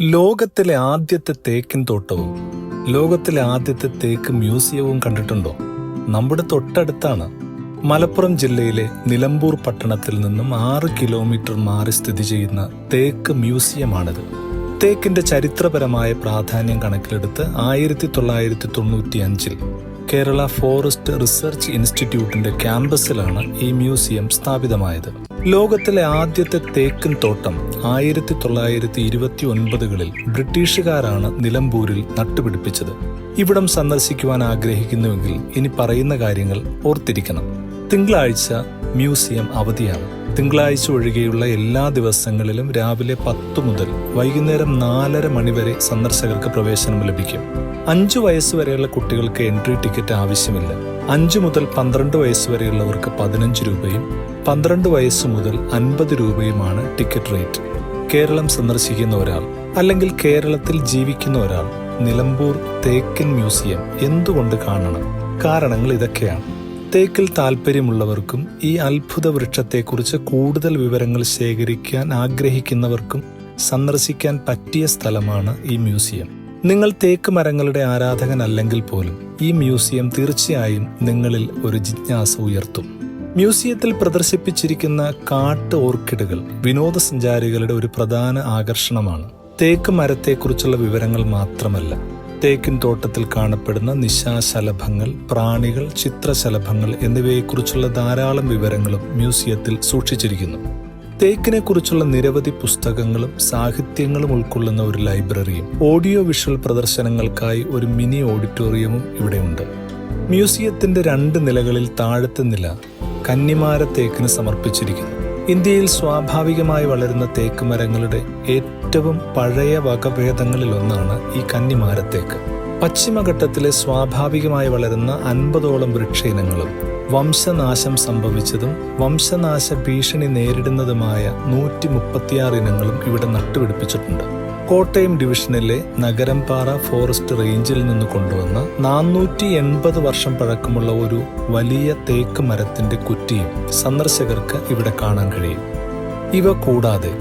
ലോകത്തിലെ ആദ്യത്തെ തേക്കിൻ തോട്ടവും ലോകത്തിലെ ആദ്യത്തെ തേക്ക് മ്യൂസിയവും കണ്ടിട്ടുണ്ടോ? നമ്മുടെ തൊട്ടടുത്താണ് മലപ്പുറം ജില്ലയിലെ നിലമ്പൂർ പട്ടണത്തിൽ നിന്നും ആറ് കിലോമീറ്റർ മാറി സ്ഥിതി ചെയ്യുന്ന തേക്ക് മ്യൂസിയമാണിത്. തേക്കിന്റെ ചരിത്രപരമായ പ്രാധാന്യം കണക്കിലെടുത്ത് ആയിരത്തി തൊള്ളായിരത്തി തൊണ്ണൂറ്റി അഞ്ചിൽ കേരള ഫോറസ്റ്റ് റിസർച്ച് ഇൻസ്റ്റിറ്റ്യൂട്ടിന്റെ ക്യാമ്പസിലാണ് ഈ മ്യൂസിയം സ്ഥാപിതമായത്. ലോകത്തിലെ ആദ്യത്തെ തേക്കിൻ തോട്ടം ആയിരത്തി തൊള്ളായിരത്തി ഇരുപത്തി ഒൻപതുകളിൽ ബ്രിട്ടീഷുകാരാണ് നിലമ്പൂരിൽ നട്ടുപിടിപ്പിച്ചത്. ഇവിടം സന്ദർശിക്കുവാൻ ആഗ്രഹിക്കുന്നുവെങ്കിൽ ഇനി പറയുന്ന കാര്യങ്ങൾ ഓർത്തിരിക്കണം. തിങ്കളാഴ്ച മ്യൂസിയം അവധിയാണ്. തിങ്കളാഴ്ച ഒഴികെയുള്ള എല്ലാ ദിവസങ്ങളിലും രാവിലെ പത്ത് മുതൽ വൈകുന്നേരം നാലര മണിവരെ സന്ദർശകർക്ക് പ്രവേശനം ലഭിക്കും. അഞ്ചു വയസ്സ് വരെയുള്ള കുട്ടികൾക്ക് എൻട്രി ടിക്കറ്റ് ആവശ്യമില്ല. അഞ്ചു മുതൽ പന്ത്രണ്ട് വയസ്സ് വരെയുള്ളവർക്ക് പതിനഞ്ച് രൂപയും പന്ത്രണ്ട് വയസ്സ് മുതൽ അൻപത് രൂപയുമാണ് ടിക്കറ്റ് റേറ്റ്. കേരളം സന്ദർശിക്കുന്ന ഒരാൾ അല്ലെങ്കിൽ കേരളത്തിൽ ജീവിക്കുന്ന ഒരാൾ നിലമ്പൂർ തേക്കൻ മ്യൂസിയം എന്തുകൊണ്ട് കാണണം? കാരണങ്ങൾ ഇതൊക്കെയാണ്. തേക്കിൽ താല്പര്യമുള്ളവർക്കും ഈ അത്ഭുത വൃക്ഷത്തെക്കുറിച്ച് കൂടുതൽ വിവരങ്ങൾ ശേഖരിക്കാൻ ആഗ്രഹിക്കുന്നവർക്കും സന്ദർശിക്കാൻ പറ്റിയ സ്ഥലമാണ് ഈ മ്യൂസിയം. നിങ്ങൾ തേക്ക് മരങ്ങളുടെ ആരാധകനല്ലെങ്കിൽ പോലും ഈ മ്യൂസിയം തീർച്ചയായും നിങ്ങളിൽ ഒരു ജിജ്ഞാസ ഉയർത്തും. മ്യൂസിയത്തിൽ പ്രദർശിപ്പിച്ചിരിക്കുന്ന കാട്ട് ഓർക്കിഡുകൾ വിനോദസഞ്ചാരികളുടെ ഒരു പ്രധാന ആകർഷണമാണ്. തേക്ക് മരത്തെക്കുറിച്ചുള്ള വിവരങ്ങൾ മാത്രമല്ല തേക്കിൻ തോട്ടത്തിൽ കാണപ്പെടുന്ന നിശാശലഭങ്ങൾ പ്രാണികൾ ചിത്രശലഭങ്ങൾ എന്നിവയെക്കുറിച്ചുള്ള ധാരാളം വിവരങ്ങളും മ്യൂസിയത്തിൽ സൂക്ഷിച്ചിരിക്കുന്നു. തേക്കിനെക്കുറിച്ചുള്ള നിരവധി പുസ്തകങ്ങളും സാഹിത്യങ്ങളും ഉൾക്കൊള്ളുന്ന ഒരു ലൈബ്രറിയും ഓഡിയോ വിഷ്വൽ പ്രദർശനങ്ങൾക്കായി ഒരു മിനി ഓഡിറ്റോറിയവും ഇവിടെയുണ്ട്. മ്യൂസിയത്തിന്റെ രണ്ട് നിലകളിൽ താഴത്തെ നില കന്നിമാര തേക്കിന് സമർപ്പിച്ചിരിക്കുന്നു. ഇന്ത്യയിൽ സ്വാഭാവികമായി വളരുന്ന തേക്ക് മരങ്ങളുടെ ഏറ്റവും പഴയ വകഭേദങ്ങളിലൊന്നാണ് ഈ കന്നിമാരത്തേക്ക്. പശ്ചിമഘട്ടത്തിലെ സ്വാഭാവികമായി വളരുന്ന അൻപതോളം വൃക്ഷ ഇനങ്ങളും വംശനാശം സംഭവിച്ചതും വംശനാശ ഭീഷണി നേരിടുന്നതുമായ നൂറ്റി മുപ്പത്തിയാറ് ഇനങ്ങളും ഇവിടെ നട്ടുപിടിപ്പിച്ചിട്ടുണ്ട്. കോട്ടയം ഡിവിഷനിലെ നഗരംപാറ ഫോറസ്റ്റ് റേഞ്ചിൽ നിന്ന് കൊണ്ടുവന്ന നാനൂറ്റി എൺപത് വർഷം പഴക്കമുള്ള ഒരു വലിയ തേക്ക് മരത്തിന്റെ കുറ്റിയും സന്ദർശകർക്ക് ഇവിടെ കാണാൻ കഴിയും. ഇവ കൂടാതെ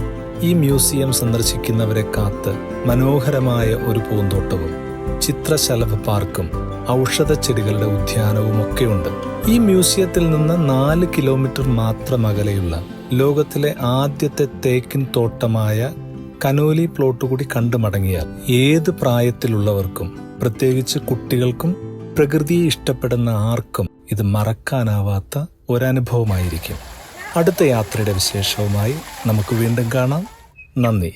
ഈ മ്യൂസിയം സന്ദർശിക്കുന്നവരെ കാത്ത് മനോഹരമായ ഒരു പൂന്തോട്ടവും ചിത്രശലഭ പാർക്കും ഔഷധ ചെടികളുടെ ഉദ്യാനവും ഒക്കെയുണ്ട്. ഈ മ്യൂസിയത്തിൽ നിന്ന് നാല് കിലോമീറ്റർ മാത്രം അകലെയുള്ള ലോകത്തിലെ ആദ്യത്തെ തേക്കിൻ തോട്ടമായ കനോലി പ്ലോട്ട് കൂടി കണ്ടു മടങ്ങിയാൽ ഏത് പ്രായത്തിലുള്ളവർക്കും പ്രത്യേകിച്ച് കുട്ടികൾക്കും പ്രകൃതിയെ ഇഷ്ടപ്പെടുന്ന ആർക്കും ഇത് മറക്കാനാവാത്ത ഒരനുഭവമായിരിക്കും. അടുത്ത യാത്രയുടെ വിശേഷവുമായി നമുക്ക് വീണ്ടും കാണാം. നന്ദി.